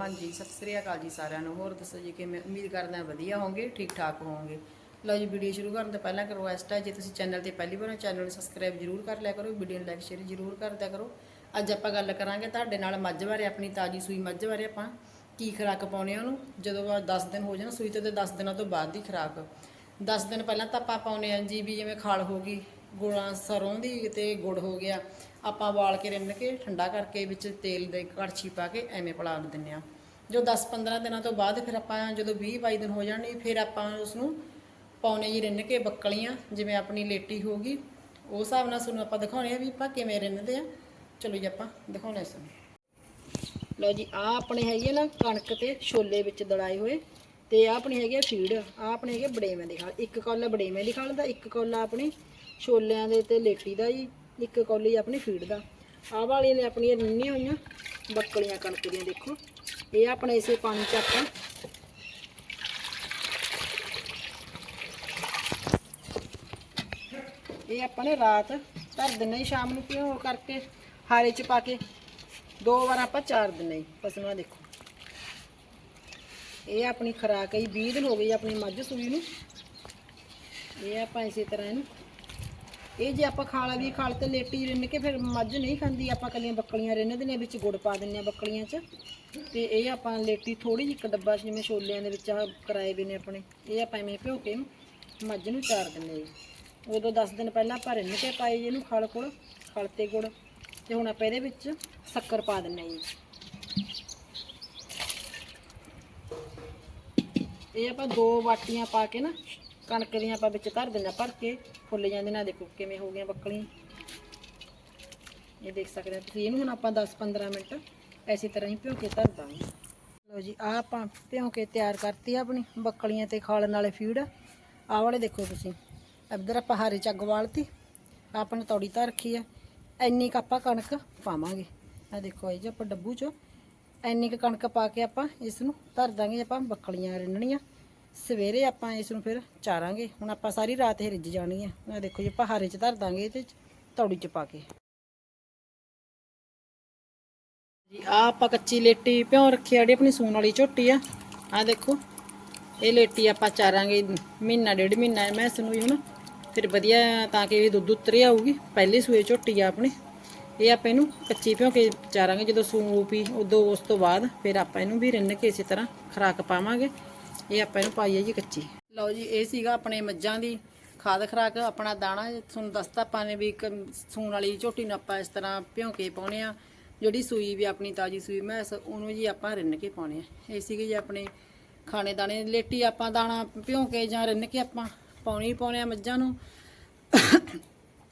ਹਾਂਜੀ, ਸਤਿ ਸ੍ਰੀ ਅਕਾਲ ਜੀ ਸਾਰਿਆਂ ਨੂੰ। ਹੋਰ ਦੱਸੋ ਜੀ ਕਿਵੇਂ? ਉਮੀਦ ਕਰਦਾ ਵਧੀਆ ਹੋਵੋਗੇ ਠੀਕ ਠਾਕ ਹੋਵੋਗੇ। ਲਓ ਜੀ ਵੀਡੀਓ ਸ਼ੁਰੂ ਕਰਨ ਤੋਂ ਪਹਿਲਾਂ ਰਿਕੁਐਸਟ ਹੈ ਜੇ ਤੁਸੀਂ ਚੈਨਲ ਤੇ ਪਹਿਲੀ ਵਾਰ ਚੈਨਲ ਨੂੰ ਸਬਸਕ੍ਰਾਈਬ ਜਰੂਰ ਕਰ ਲਿਆ ਕਰੋ ਵੀਡੀਓ ਨੂੰ ਲਾਈਕ ਸ਼ੇਅਰ ਜਰੂਰ ਕਰ ਦਿਆ ਕਰੋ। ਅੱਜ ਆਪਾਂ ਗੱਲ ਕਰਾਂਗੇ ਤੁਹਾਡੇ ਨਾਲ ਮੱਝ ਬਾਰੇ, ਆਪਣੀ ਤਾਜੀ ਸੂਈ ਮੱਝ ਬਾਰੇ ਆਪਾਂ, ਕੀ ਖੁਰਾਕ ਪਾਉਣੀ ਆ ਉਹਨੂੰ। ਜਦੋਂ ਬਾਅਦ 10 ਦਿਨ ਹੋ ਜਾਣ, ਸੂਈ ਤੋਂ ਤੇ 10 ਦਿਨਾਂ ਤੋਂ ਬਾਅਦ ਦੀ ਖੁਰਾਕ। 10 ਦਿਨ ਪਹਿਲਾਂ ਤਾਂ ਆਪਾਂ ਪਾਉਨੇ ਆ ਜੀ, ਵੀ ਜਿਵੇਂ ਖਾਲ ਹੋ ਗਈ, ਗੁੜਾਂ ਸਰੋਂ ਦੀ ਤੇ ਗੁੜ ਹੋ ਗਿਆ। ਆਪਾਂ ਵਾਲ ਕੇ ਰਿੰਨ ਕੇ ਠੰਡਾ ਕਰਕੇ ਵਿੱਚ ਤੇਲ ਦੇ ਕੜਛੀ ਪਾ ਕੇ ਐਵੇਂ ਪਲਾ ਦਿੰਨੇ ਆ ਜੋ 10-15 ਦਿਨਾਂ ਤੋਂ ਬਾਅਦ ਫਿਰ ਆਪਾਂ ਜਦੋਂ 20-22 ਦਿਨ ਹੋ ਜਾਣਗੇ, ਫਿਰ ਆਪਾਂ ਉਸ ਨੂੰ ਪੌਣੇ ਜੀ ਰਿੰਨ ਕੇ ਬੱਕਲੀਆਂ, ਜਿਵੇਂ ਆਪਣੀ ਲੇਟੀ ਹੋਗੀ ਉਸ ਹਿਸਾਬ ਨਾਲ ਤੁਹਾਨੂੰ ਆਪਾਂ ਦਿਖਾਉਣੇ ਆ ਵੀ ਆਪਾਂ ਕਿਵੇਂ ਰਿੰਨਦੇ ਆ। ਚਲੋ ਜੀ ਆਪਾਂ ਦਿਖਾਉਣੇ ਸਾਨੂੰ ਲਓ ਜੀ ਆ ਆਪਣੇ ਹੈਗੇ ਨਾ ਕਣਕ ਤੇ ਛੋਲੇ ਵਿੱਚ ਦੜਾਏ ਹੋਏ, ਤੇ ਆ ਆਪਣੀ ਹੈਗੇ ਆ ਫੀਡ ਆ ਆਪਣੇ ਹੈਗੇ ਬੜੇਵੇਂ ਦੀ ਖਾਲ। ਇੱਕ ਕੌਲਾ ਬੜੇਵੇਂ ਦੀ ਖਾਲ ਦਾ, ਇੱਕ ਕੌਲਾ ਆਪਣੀ ਛੋਲਿਆਂ ਦੇ ਤੇ ਲੇਟੀ ਦਾ ਜੀ। ਇੱਕ ਕੌਲੀ ਆਪਣੀ ਫੀਡ ਦਾ। ਆਹ ਵਾਲੀਆਂ ਨੇ ਆਪਣੀਆਂ ਰਿੰਨੀਆਂ ਹੋਈਆਂ ਬੱਕਲੀਆਂ ਕਣਕ ਦੀਆਂ ਦੇਖੋ। ਇਹ ਆਪਣੇ ਇਸੇ ਪਾਣੀ ਚ ਆਪਾਂ ਇਹ ਆਪਾਂ ਨੇ ਰਾਤ ਧਰ ਦਿੰਨੇ ਸ਼ਾਮ ਨੂੰ ਭਿਓ ਕਰਕੇ, ਹਾਰੇ ਚ ਪਾ ਕੇ। ਦੋ ਵਾਰ ਆਪਾਂ ਚਾਰ ਦਿੰਨੇ ਜੀ ਪਸ਼ੂਆਂ ਦੇਖੋ। ਇਹ ਆਪਣੀ ਖਰਾਕ ਹੈ ਜੀ 20 ਦਿਨ ਹੋ ਗਈ ਆਪਣੀ ਮੱਝ ਸੂਈ ਨੂੰ। ਇਹ ਆਪਾਂ ਇਸੇ ਤਰ੍ਹਾਂ ਇਹਨੂੰ ਇਹ ਜੇ ਆਪਾਂ ਖਾਲ ਵੀ ਖਾਲ ਤੇ ਲੇਟੀ ਰਿੰਨ ਕੇ ਫਿਰ ਮੱਝ ਨਹੀਂ ਖਾਂਦੀ, ਆਪਾਂ ਕੱਲੀਆਂ ਬੱਕਲੀਆਂ ਰਿੰਨ ਦਿੰਦੇ ਵਿੱਚ ਗੁੜ ਪਾ ਦਿੰਦੇ ਆ ਬੱਕਲੀਆਂ 'ਚ। ਤੇ ਇਹ ਆਪਾਂ ਲੇਟੀ ਥੋੜੀ ਜਿਹੀ ਇੱਕ ਡੱਬਾ 'ਚ, ਜਿਵੇਂ ਛੋਲਿਆਂ ਦੇ ਵਿੱਚ ਆ ਕਰਾਏ ਵੀ ਨੇ ਆਪਣੇ, ਇਹ ਆਪਾਂ ਐਵੇਂ ਭਿਓ ਕੇ ਮੱਝ ਨੂੰ ਚਾਰ ਦਿੰਦੇ ਜੀ ਉਦੋਂ 10 ਦਿਨ ਪਹਿਲਾਂ ਆਪਾਂ ਰਿੰਨ ਕੇ ਪਾਏ ਜੀ ਇਹਨੂੰ ਖਲ ਕੋਲ, ਖਲ ਤੇ ਗੁੜ, ਤੇ ਹੁਣ ਆਪਾਂ ਇਹਦੇ ਵਿੱਚ ਸ਼ੱਕਰ ਪਾ ਦਿੰਦੇ ਦਿੰਨੇ ਜੀ। ਇਹ ਆਪਾਂ ਦੋ ਵਾਟੀਆਂ ਪਾ ਕੇ ਨਾ ਕਣਕ ਦੀਆਂ ਆਪਾਂ ਵਿੱਚ ਧਰ ਦਿੰਦੇ ਹਾਂ, ਭਰ ਕੇ ਫੁੱਲ ਜਾਂਦੇ ਨਾ ਦੇਖੋ ਕਿਵੇਂ ਹੋ ਗਈਆਂ ਬੱਕਲੀਆਂ ਇਹ ਦੇਖ ਸਕਦੇ ਹੋ ਤੁਸੀਂ, ਇਹਨੂੰ ਹੁਣ ਆਪਾਂ 10-15 ਮਿੰਟ ਐਸੀ ਤਰ੍ਹਾਂ ਹੀ ਭਿਓ ਕੇ ਧਰ ਦਾਂਗੇ। ਲਓ ਜੀ, ਆਹ ਆਪਾਂ ਭਿਓ ਕੇ ਤਿਆਰ ਕਰਤੀ ਆਪਣੀ ਬੱਕਲੀਆਂ ਤੇ ਖਾਲਣ ਵਾਲੇ ਫੀਡ। ਆਹ ਵਾਲੇ ਦੇਖੋ ਤੁਸੀਂ, ਇੱਧਰ ਆਪਾਂ ਹਾਰੇ ਚੱਗ ਵਾਲਤੀ, ਆਪਾਂ ਨੇ ਤੌੜੀ ਧਰ ਰੱਖੀ ਆ। ਇੰਨੀ ਕੁ ਆਪਾਂ ਕਣਕ ਪਾਵਾਂਗੇ। ਆ ਦੇਖੋ ਇਹ ਜੇ, ਆਪਾਂ ਡੱਬੂ ਚੋਂ ਇੰਨੀ ਕੁ ਕਣਕ ਪਾ ਕੇ ਆਪਾਂ ਇਸ ਨੂੰ ਧਰ ਦਾਂਗੇ ਆਪਾਂ ਬੱਕਲੀਆਂ ਰਿੰਨਣੀਆਂ। ਸਵੇਰੇ ਆਪਾਂ ਇਸ ਨੂੰ ਫਿਰ ਚਾਰਾਂਗੇ। ਹੁਣ ਆਪਾਂ ਸਾਰੀ ਰਾਤ ਇਹ ਰਿੱਝ ਜਾਣੀ ਆ। ਆ ਦੇਖੋ ਜੀ ਆਪਾਂ ਹਾਰੇ 'ਚ ਧਰ ਦਾਂਗੇ ਤੇ ਤੌੜੀ 'ਚ ਪਾ ਕੇ। ਜੀ ਆ ਆਪਾਂ ਕੱਚੀ ਲੇਟੀ ਭਿਉਂ ਰੱਖੀ ਆ ਆਪਣੀ ਸੂਣ ਵਾਲੀ ਝੋਟੀ ਆ। ਆ ਦੇਖੋ, ਇਹ ਲੇਟੀ ਆਪਾਂ ਚਾਰਾਂਗੇ ਮਹੀਨਾ, ਡੇਢ ਮਹੀਨਾ ਮੈਂ ਇਸ ਨੂੰ ਵੀ ਹੁਣ ਫਿਰ ਵਧੀਆ ਤਾਂ ਕਿ ਇਹ ਦੁੱਧ ਉਤਰੇ ਆਊਗੀ। ਪਹਿਲੇ ਸੂਏ ਝੋਟੀ ਆ ਆਪਣੀ। ਇਹ ਆਪਾਂ ਇਹਨੂੰ ਕੱਚੀ ਭਿਉਂ ਕੇ ਚਾਰਾਂਗੇ। ਜਦੋਂ ਸੂਣ ਪੀ ਉਦੋਂ ਉਸ ਤੋਂ ਬਾਅਦ ਫਿਰ ਆਪਾਂ ਇਹਨੂੰ ਵੀ ਰਿੰਨ ਕੇ ਇਸੇ ਤਰ੍ਹਾਂ ਖਰਾਕ ਪਾਵਾਂਗੇ। ਇਹ ਆਪਾਂ ਇਹਨੂੰ ਪਾਈਏ ਜੀ ਕੱਚੀ। ਲਓ ਜੀ, ਇਹ ਸੀਗਾ ਆਪਣੇ ਮੱਝਾਂ ਦੀ ਖਾਦ ਖਰਾਕ, ਆਪਣਾ ਦਾਣਾ। ਤੁਹਾਨੂੰ ਦੱਸਤਾ ਆਪਾਂ ਨੇ ਵੀ ਇੱਕ ਸੂਣ ਵਾਲੀ ਝੋਟੀ ਨੂੰ ਆਪਾਂ ਇਸ ਤਰ੍ਹਾਂ ਭਿਉਂ ਕੇ ਪਾਉਣੇ ਆ। ਜਿਹੜੀ ਸੂਈ ਵੀ ਆਪਣੀ ਤਾਜੀ ਸੂਈ ਮੈਂਸ, ਉਹਨੂੰ ਜੀ ਆਪਾਂ ਰਿੰਨ ਕੇ ਪਾਉਣੇ ਆ। ਇਹ ਸੀਗੇ ਜੀ ਆਪਣੇ ਖਾਣੇ ਦਾਣੇ। ਲੇਟੀ ਆਪਾਂ ਦਾਣਾ ਭਿਉਂ ਕੇ ਜਾਂ ਰਿੰਨ ਕੇ ਆਪਾਂ ਪਾਉਣੀ ਹੀ ਪਾਉਣੇ ਆ ਮੱਝਾਂ ਨੂੰ।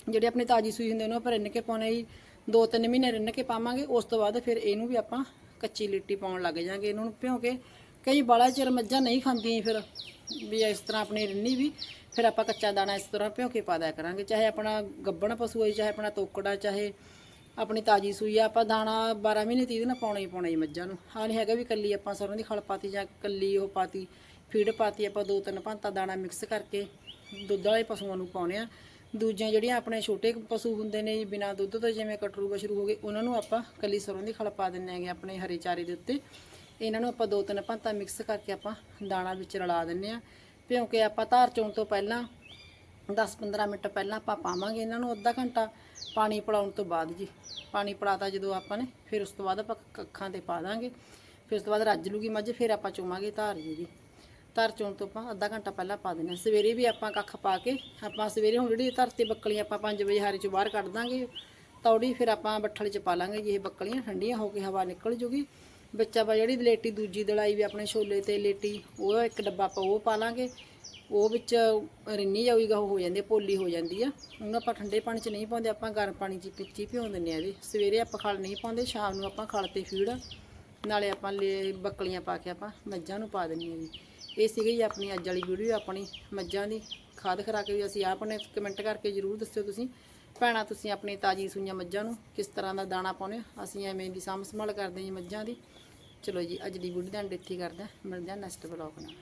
ਜਿਹੜੇ ਆਪਣੀ ਤਾਜੀ ਸੂਈ ਹੁੰਦੇ ਉਹਨੂੰ ਆਪਾਂ ਰਿੰਨ ਕੇ ਪਾਉਣੇ ਜੀ। ਦੋ ਤਿੰਨ ਮਹੀਨੇ ਰਿੰਨ ਕੇ ਪਾਵਾਂਗੇ, ਉਸ ਤੋਂ ਬਾਅਦ ਫਿਰ ਇਹਨੂੰ ਵੀ ਆਪਾਂ ਕੱਚੀ ਲਿੱਟੀ ਪਾਉਣ ਲੱਗ ਜਾਾਂਗੇ। ਇਹਨਾਂ ਨੂੰ ਭਿਉਂ ਕੇ ਕਈ ਬਾਲਾ ਚਿਰ ਮੱਝਾਂ ਨਹੀਂ ਖਾਂਦੀਆਂ ਫਿਰ, ਵੀ ਇਸ ਤਰ੍ਹਾਂ ਆਪਣੀ ਰਿੰਨੀ ਵੀ, ਫਿਰ ਆਪਾਂ ਕੱਚਾ ਦਾਣਾ ਇਸ ਤਰ੍ਹਾਂ ਭਿਉਂ ਕੇ ਪਾ ਦਿਆ ਕਰਾਂਗੇ, ਚਾਹੇ ਆਪਣਾ ਗੱਬਣ ਪਸ਼ੂ ਹੈ, ਚਾਹੇ ਆਪਣਾ ਤੋਕੜਾ, ਚਾਹੇ ਆਪਣੀ ਤਾਜੀ ਸੂਈ ਆ, ਆਪਾਂ ਦਾਣਾ 12 ਮਹੀਨੇ 30 ਦਿਨ ਪਾਉਣਾ ਹੀ ਪਾਉਣਾ ਹੀ ਮੱਝਾਂ ਨੂੰ। ਹਾਂ ਨਹੀਂ ਹੈਗਾ ਵੀ ਕੱਲੀ ਆਪਾਂ ਸਰੋਂ ਦੀ ਖਲ ਪਾਤੀ ਜਾਂ ਕੱਲੀ ਉਹ ਪਾਤੀ, ਫੀਡ ਪਾਤੀ, ਆਪਾਂ ਦੋ ਤਿੰਨ ਭਾਂਤਾ ਦਾਣਾ ਮਿਕਸ ਕਰਕੇ ਦੁੱਧ ਵਾਲੇ ਪਸ਼ੂਆਂ ਨੂੰ ਪਾਉਣੇ ਆ। ਦੂਜੀਆਂ ਜਿਹੜੀਆਂ ਆਪਣੇ ਛੋਟੇ ਪਸ਼ੂ ਹੁੰਦੇ ਨੇ ਬਿਨਾਂ ਦੁੱਧ ਤੋਂ ਜਿਵੇਂ ਕਟਰੂ ਬਸ਼ਰੂ ਹੋ ਗਏ, ਉਹਨਾਂ ਨੂੰ ਆਪਾਂ ਕੱਲੀ ਸਰੋਂ ਦੀ ਖਲ ਪਾ ਦਿੰਨੇ ਹੈਗੇ ਆਪਣੇ ਹਰੇ ਚਾਰੇ ਦੇ ਉੱਤੇ। ਇਹਨਾਂ ਨੂੰ ਆਪਾਂ ਦੋ ਤਿੰਨ ਭਾਂਤਾ ਮਿਕਸ ਕਰਕੇ ਆਪਾਂ ਦਾਣਾ ਵਿੱਚ ਰਲਾ ਦਿੰਨੇ ਆ ਕਿਉਂਕਿ ਆਪਾਂ ਧਾਰ ਚੋਣ ਤੋਂ ਪਹਿਲਾਂ 10-15 ਮਿੰਟ ਪਹਿਲਾਂ ਆਪਾਂ ਪਾਵਾਂਗੇ ਇਹਨਾਂ ਨੂੰ ਅੱਧਾ ਘੰਟਾ ਪਾਣੀ ਪਿਲਾਉਣ ਤੋਂ ਬਾਅਦ ਜੀ। ਪਾਣੀ ਪਿਲਾਤਾ ਜਦੋਂ ਆਪਾਂ ਨੇ, ਫਿਰ ਉਸ ਤੋਂ ਬਾਅਦ ਆਪਾਂ ਕੱਖਾਂ ਤੇ ਪਾ ਦਾਂਗੇ। ਫਿਰ ਉਸ ਤੋਂ ਬਾਅਦ ਰੱਜ ਲੂਗੀ ਮੱਝ, ਫਿਰ ਆਪਾਂ ਚੋਵਾਂਗੇ ਧਾਰ ਜੀ ਦੀ। ਧਾਰ ਚੋਣ ਤੋਂ ਆਪਾਂ ਅੱਧਾ ਘੰਟਾ ਪਹਿਲਾਂ ਪਾ ਦਿੰਦੇ ਹਾਂ। ਸਵੇਰੇ ਵੀ ਆਪਾਂ ਕੱਖ ਪਾ ਕੇ, ਆਪਾਂ ਸਵੇਰੇ ਹੁਣ ਜਿਹੜੀ ਧਰਤੀ ਬੱਕਲੀਆਂ ਆਪਾਂ 5 ਵਜੇ ਹਾਰੇ ਚੋਂ ਬਾਹਰ ਕੱਢ ਦਾਂਗੇ, ਤੌੜੀ ਫਿਰ ਆਪਾਂ ਬੱਠਲ 'ਚ ਪਾ ਲਾਂਗੇ ਜੀ। ਇਹ ਬੱਕਲੀਆਂ ਠੰਡੀਆਂ ਹੋ ਕੇ ਹਵਾ ਨਿਕਲ ਜੂਗੀ। ਬੱਚਾ ਆਪਾਂ ਜਿਹੜੀ ਲੇਟੀ ਦੂਜੀ ਦਲਾਈ ਵੀ ਆਪਣੇ ਛੋਲੇ ਤੇ ਲੇਟੀ ਉਹ ਇੱਕ ਡੱਬਾ ਆਪਾਂ ਉਹ ਪਾ ਲਾਂਗੇ ਉਹ ਵਿੱਚ ਰਿੰਨੀ ਜਾਊਗਾ ਉਹ ਹੋ ਜਾਂਦੀ ਆ, ਪੋਲੀ ਹੋ ਜਾਂਦੀ ਆ। ਉਹਨੂੰ ਆਪਾਂ ਠੰਡੇ ਪਾਣੀ 'ਚ ਨਹੀਂ ਪਾਉਂਦੇ ਆਪਾਂ ਗਰਮ ਪਾਣੀ 'ਚ ਪਿੱਚੀ ਭਿਉਂ ਦਿੰਦੇ ਆ ਇਹਦੇ ਸਵੇਰੇ ਆਪਾਂ ਖਲ ਨਹੀਂ ਪਾਉਂਦੇ ਸ਼ਾਮ ਨੂੰ ਆਪਾਂ ਖਲ ਤੇ ਫੀਡ ਨਾਲੇ ਆਪਾਂ ਲੈ ਬੱਕਲੀਆਂ ਪਾ ਕੇ ਆਪਾਂ ਮੱਝਾਂ ਨੂੰ ਪਾ ਦਿੰਦੇ ਆ ਜੀ। ਇਹ ਸੀਗੀ ਜੀ ਆਪਣੀ ਅੱਜ ਵਾਲੀ ਵੀਡੀਓ ਆਪਣੀ ਮੱਝਾਂ ਦੀ। ਖਾਦ ਖਰਾ ਕੇ ਵੀ ਅਸੀਂ ਆਪ ਨੇ ਕਮੈਂਟ ਕਰਕੇ ਜਰੂਰ ਦੱਸਿਓ ਤੁਸੀਂ। ਭੈਣਾ, ਤੁਸੀਂ ਆਪਣੀ ਤਾਜੀ ਸੂਈਆਂ ਮੱਝਾਂ ਨੂੰ ਕਿਸ ਤਰ੍ਹਾਂ ਦਾ ਦਾਣਾ ਪਾਉਂਦੇ ਹੋ? ਅਸੀਂ ਐਵੇਂ ਦੀ ਸਾਂਭ ਸੰਭਾਲ ਕਰਦੇ ਜੀ ਮੱਝਾਂ ਦੀ। ਚਲੋ ਜੀ, ਅੱਜ ਦੀ ਵੀਡੀਓ ਦਾ ਐਂਡ ਇੱਥੇ ਕਰਦਾ। ਕਰਦੇ ਹਾਂ ਮਿਲਦੇ ਹਾਂ ਨੈਕਸਟ ਬਲੌਗ ਨਾਲ।